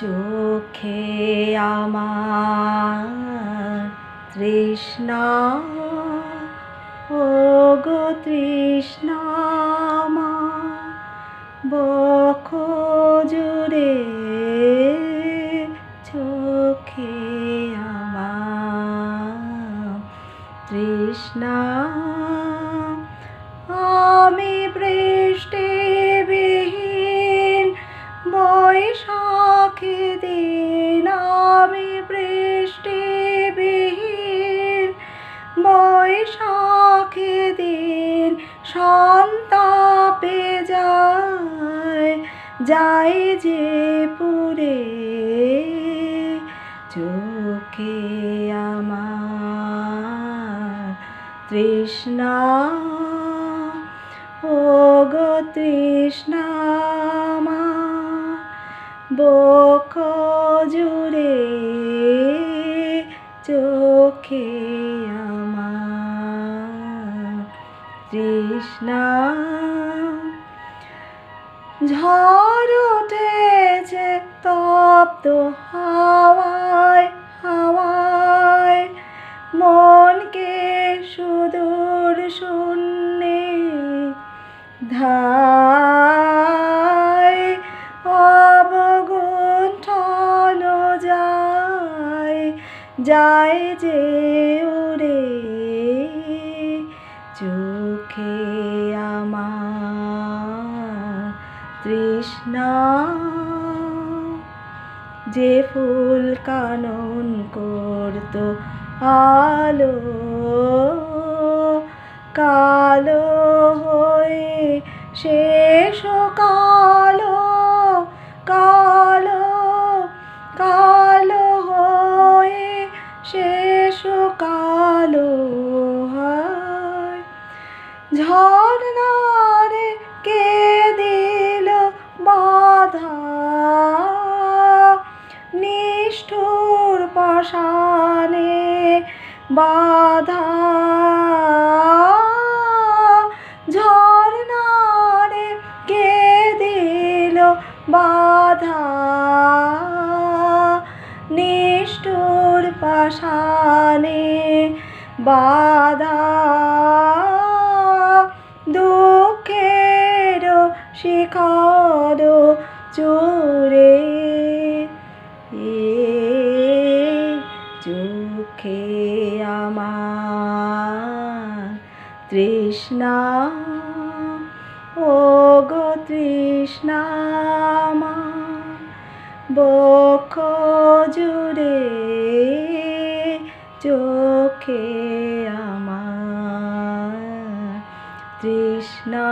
চোখে আমার তৃষ্ণা ও গো তৃষ্ণা বক্ষ জুড়ে চোখে আমার তৃষ্ণা। আমি বৃষ্টিবিহীন বৈশাখী দিন আমি বৃষ্টিবিহীন, বৈশাখী দিন সন্তাপে যায়, যাই যে পুরে চোখে আমার তৃষ্ণা। ও গো তৃষ্ণা বক্ষ জুড়ে চোখে আমার তৃষ্ণা। ঝড় উঠেছে তপ্ত হাওয়ায় হাওয়ায়। মনকে সুদূর শূন্যে ধায় যায় যে উড়ে চোখে আমার তৃষ্ণা। যে ফুল কানন করতো আলো, কালো হয়ে শেষ কালো পাশানে বাধা। ঝর্ণারে কে দিল বাধা। নিষ্ঠুর পাশানে বাধা। দুঃখের শিখর চোরে চোখে আমার তৃষ্ণা। ও গো তৃষ্ণা বক্ষ জুড়ে চোখে আমার তৃষ্ণা।